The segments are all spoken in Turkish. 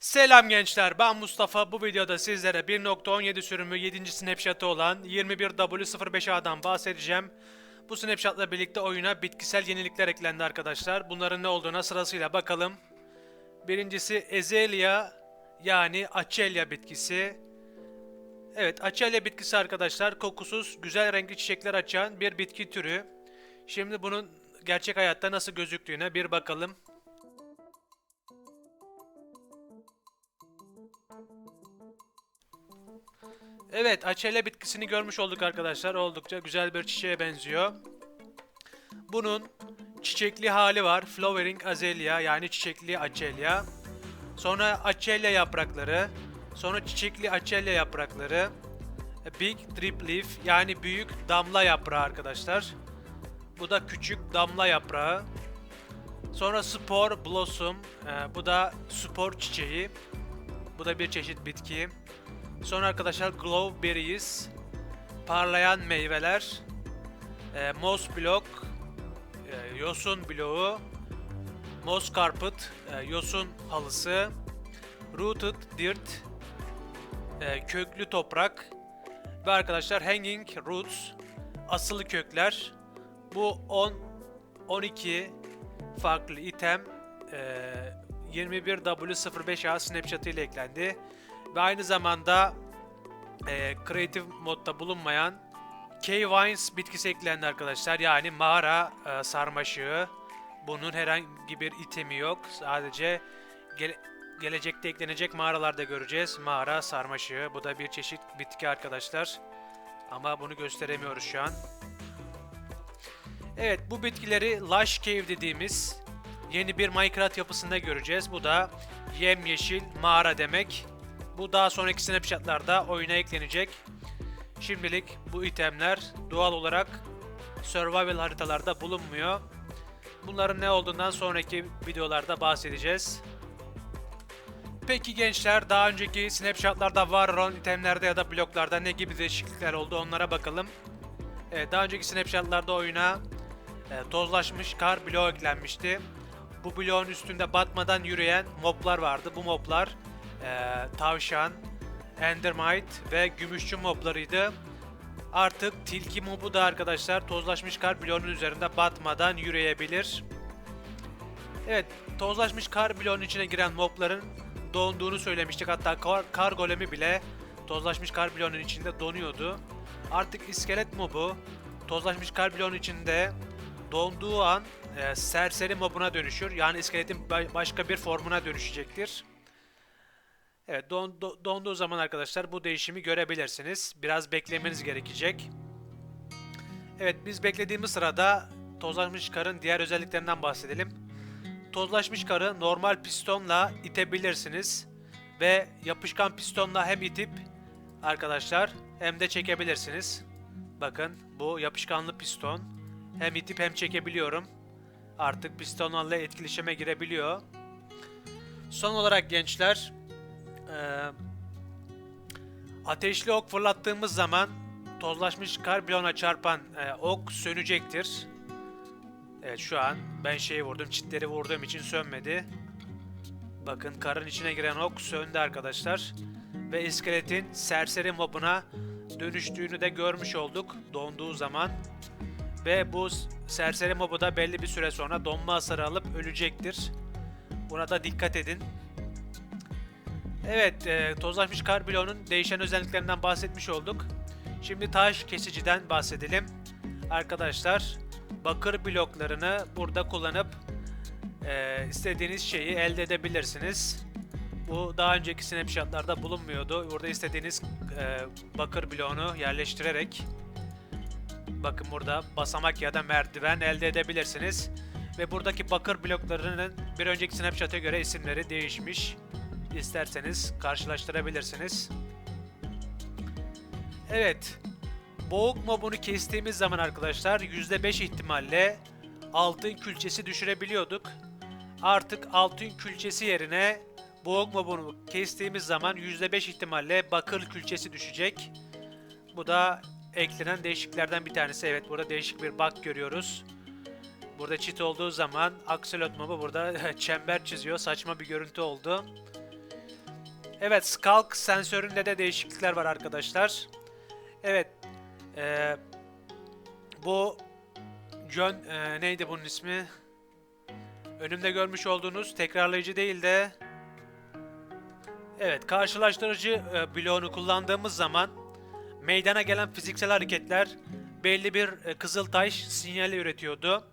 Selam gençler ben Mustafa bu videoda sizlere 1.17 sürümü 7. snapshot'ı olan 21W05A'dan bahsedeceğim. Bu snapshot'la birlikte oyuna bitkisel yenilikler eklendi arkadaşlar. Bunların ne olduğuna sırasıyla bakalım. Birincisi Ezelia yani Açelya bitkisi. Evet Açelya bitkisi arkadaşlar kokusuz güzel renkli çiçekler açan bir bitki türü. Şimdi bunun gerçek hayatta nasıl gözüktüğüne bir bakalım. Evet, açele bitkisini görmüş olduk arkadaşlar. Oldukça güzel bir çiçeğe benziyor. Bunun çiçekli hali var. Flowering azalea yani çiçekli açelya. Sonra açelya yaprakları. Sonra çiçekli açelya yaprakları. Big drip leaf yani büyük damla yaprağı arkadaşlar. Bu da küçük damla yaprağı. Sonra spor blossom. Ee, bu da spor çiçeği. Bu da bir çeşit bitki. Sonra arkadaşlar glow berries, parlayan meyveler, e, moss block, e, yosun bloğu, moss carpet, e, yosun halısı, rooted dirt, e, köklü toprak ve arkadaşlar hanging roots, asılı kökler. Bu 10 12 farklı item e, 21W05A Snapchat ile eklendi. Ve aynı zamanda e, Creative modda bulunmayan K-Vines bitkisi eklendi arkadaşlar. Yani mağara e, sarmaşığı. Bunun herhangi bir itemi yok. Sadece gele- gelecekte eklenecek mağaralarda göreceğiz. Mağara sarmaşığı. Bu da bir çeşit bitki arkadaşlar. Ama bunu gösteremiyoruz şu an. Evet bu bitkileri Lush Cave dediğimiz yeni bir Minecraft yapısında göreceğiz. Bu da yemyeşil mağara demek. Bu daha sonraki snapshotlarda oyuna eklenecek. Şimdilik bu itemler doğal olarak survival haritalarda bulunmuyor. Bunların ne olduğundan sonraki videolarda bahsedeceğiz. Peki gençler daha önceki snapshotlarda var olan itemlerde ya da bloklarda ne gibi değişiklikler oldu onlara bakalım. Evet, daha önceki snapshotlarda oyuna e, tozlaşmış kar bloğu eklenmişti. Bu bloğun üstünde batmadan yürüyen moblar vardı. Bu moblar e, tavşan, endermite ve gümüşçü moblarıydı. Artık tilki mobu da arkadaşlar tozlaşmış kar bloğunun üzerinde batmadan yürüyebilir. Evet, tozlaşmış kar bloğunun içine giren mobların donduğunu söylemiştik. Hatta kar, kar golemi bile tozlaşmış kar bloğunun içinde donuyordu. Artık iskelet mobu tozlaşmış kar bloğunun içinde donduğu an e, serseri mobuna dönüşür. Yani iskeletin ba- başka bir formuna dönüşecektir. Evet don, do- donduğu zaman arkadaşlar bu değişimi görebilirsiniz. Biraz beklemeniz gerekecek. Evet biz beklediğimiz sırada tozlaşmış karın diğer özelliklerinden bahsedelim. Tozlaşmış karı normal pistonla itebilirsiniz. Ve yapışkan pistonla hem itip arkadaşlar hem de çekebilirsiniz. Bakın bu yapışkanlı piston. Hem itip hem çekebiliyorum. Artık pistonlarla etkileşime girebiliyor. Son olarak gençler ee, ateşli ok fırlattığımız zaman tozlaşmış kar bloğuna çarpan e, ok sönecektir. Evet şu an ben şeyi vurdum, çitleri vurduğum için sönmedi. Bakın karın içine giren ok söndü arkadaşlar. Ve iskeletin serseri mobuna dönüştüğünü de görmüş olduk donduğu zaman. Ve bu serseri mobu da belli bir süre sonra donma hasarı alıp ölecektir. Buna da dikkat edin. Evet, e, tozlaşmış kar bloğunun değişen özelliklerinden bahsetmiş olduk. Şimdi taş kesiciden bahsedelim. Arkadaşlar, bakır bloklarını burada kullanıp e, istediğiniz şeyi elde edebilirsiniz. Bu daha önceki snapshotlarda bulunmuyordu. Burada istediğiniz e, bakır bloğunu yerleştirerek bakın burada basamak ya da merdiven elde edebilirsiniz. Ve buradaki bakır bloklarının bir önceki snapshot'a göre isimleri değişmiş. İsterseniz karşılaştırabilirsiniz. Evet. Boğuk mobunu kestiğimiz zaman arkadaşlar %5 ihtimalle altın külçesi düşürebiliyorduk. Artık altın külçesi yerine boğuk mobunu kestiğimiz zaman %5 ihtimalle bakır külçesi düşecek. Bu da eklenen değişikliklerden bir tanesi. Evet burada değişik bir bug görüyoruz. Burada çit olduğu zaman Axolot mobu burada çember çiziyor. Saçma bir görüntü oldu. Evet, Skulk sensöründe de değişiklikler var arkadaşlar. Evet, eee, bu John eee, neydi bunun ismi? Önümde görmüş olduğunuz tekrarlayıcı değil de Evet, karşılaştırıcı e, bloğunu kullandığımız zaman meydana gelen fiziksel hareketler belli bir e, kızıltaş sinyali üretiyordu.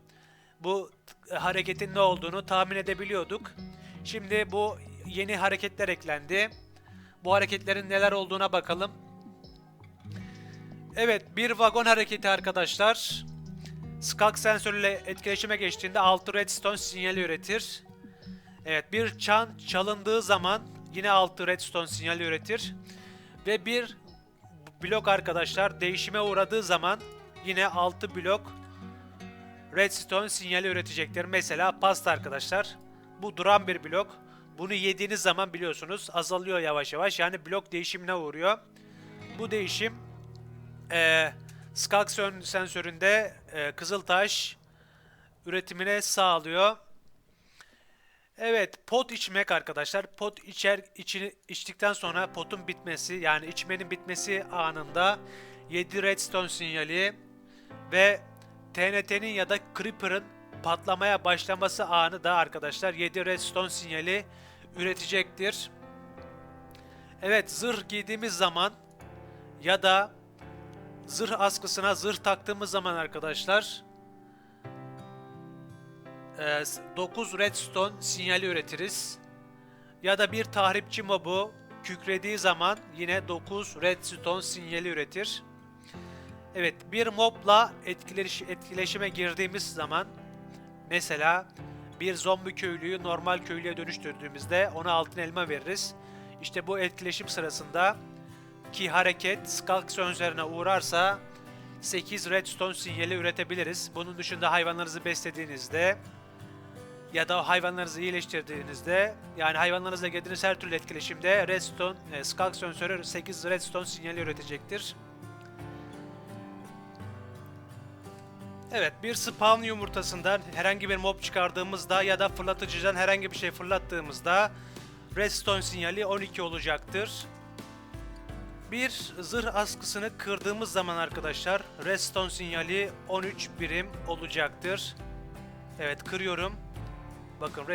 Bu e, hareketin ne olduğunu tahmin edebiliyorduk. Şimdi bu yeni hareketler eklendi. Bu hareketlerin neler olduğuna bakalım. Evet, bir vagon hareketi arkadaşlar. Skulk sensörüyle etkileşime geçtiğinde 6 redstone sinyali üretir. Evet, bir çan çalındığı zaman yine 6 redstone sinyali üretir. Ve bir blok arkadaşlar değişime uğradığı zaman yine 6 blok redstone sinyali üretecektir. Mesela pasta arkadaşlar. Bu duran bir blok. Bunu yediğiniz zaman biliyorsunuz azalıyor yavaş yavaş. Yani blok değişimine uğruyor. Bu değişim Skulk sön- sensöründe eee, Kızıltaş üretimine sağlıyor. Evet, pot içmek arkadaşlar. Pot içer içini içtikten sonra potun bitmesi yani içmenin bitmesi anında 7 redstone sinyali ve TNT'nin ya da Creeper'ın patlamaya başlaması anı da arkadaşlar 7 redstone sinyali üretecektir. Evet, zırh giydiğimiz zaman ya da zırh askısına zırh taktığımız zaman arkadaşlar 9 redstone sinyali üretiriz. Ya da bir tahripçi mobu kükrediği zaman yine 9 redstone sinyali üretir. Evet bir mobla etkileş etkileşime girdiğimiz zaman mesela bir zombi köylüyü normal köylüye dönüştürdüğümüzde ona altın elma veririz. İşte bu etkileşim sırasında ki hareket Skulk sensörüne uğrarsa 8 redstone sinyali üretebiliriz. Bunun dışında hayvanlarınızı beslediğinizde ya da hayvanlarınızı iyileştirdiğinizde yani hayvanlarınızla girdiğiniz her türlü etkileşimde redstone, e, Skulk sensörü 8 redstone sinyali üretecektir. Evet, bir spawn yumurtasından herhangi bir mob çıkardığımızda ya da fırlatıcıdan herhangi bir şey fırlattığımızda redstone sinyali 12 olacaktır. Bir zırh askısını kırdığımız zaman arkadaşlar redstone sinyali 13 birim olacaktır. Evet kırıyorum. Bakın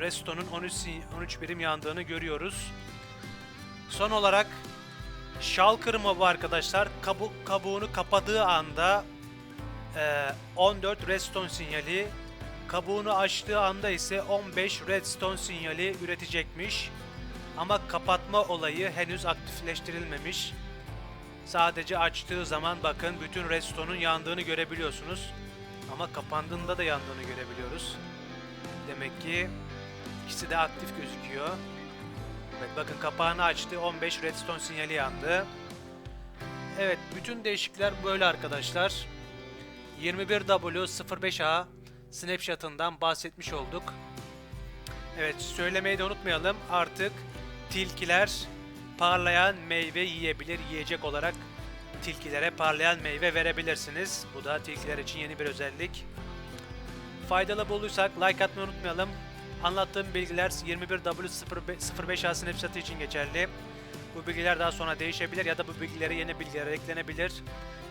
Restore'nun 13, si- 13 birim yandığını görüyoruz. Son olarak Shulker mobu arkadaşlar kabu, kabuğunu kapadığı anda e, 14 redstone sinyali kabuğunu açtığı anda ise 15 redstone sinyali üretecekmiş. Ama kapatma olayı henüz aktifleştirilmemiş. Sadece açtığı zaman bakın bütün redstone'un yandığını görebiliyorsunuz. Ama kapandığında da yandığını görebiliyoruz. Demek ki ikisi de aktif gözüküyor. Evet bakın kapağını açtı 15 redstone sinyali yandı. Evet bütün değişiklikler böyle arkadaşlar. 21W05A snapshot'ından bahsetmiş olduk. Evet söylemeyi de unutmayalım artık tilkiler parlayan meyve yiyebilir yiyecek olarak tilkilere parlayan meyve verebilirsiniz. Bu da tilkiler için yeni bir özellik. Faydalı bulduysak like atmayı unutmayalım. Anlattığım bilgiler 21W05A Snapchat için geçerli. Bu bilgiler daha sonra değişebilir ya da bu bilgilere yeni bilgiler eklenebilir.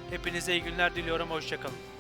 Hepinize iyi günler diliyorum. Hoşçakalın.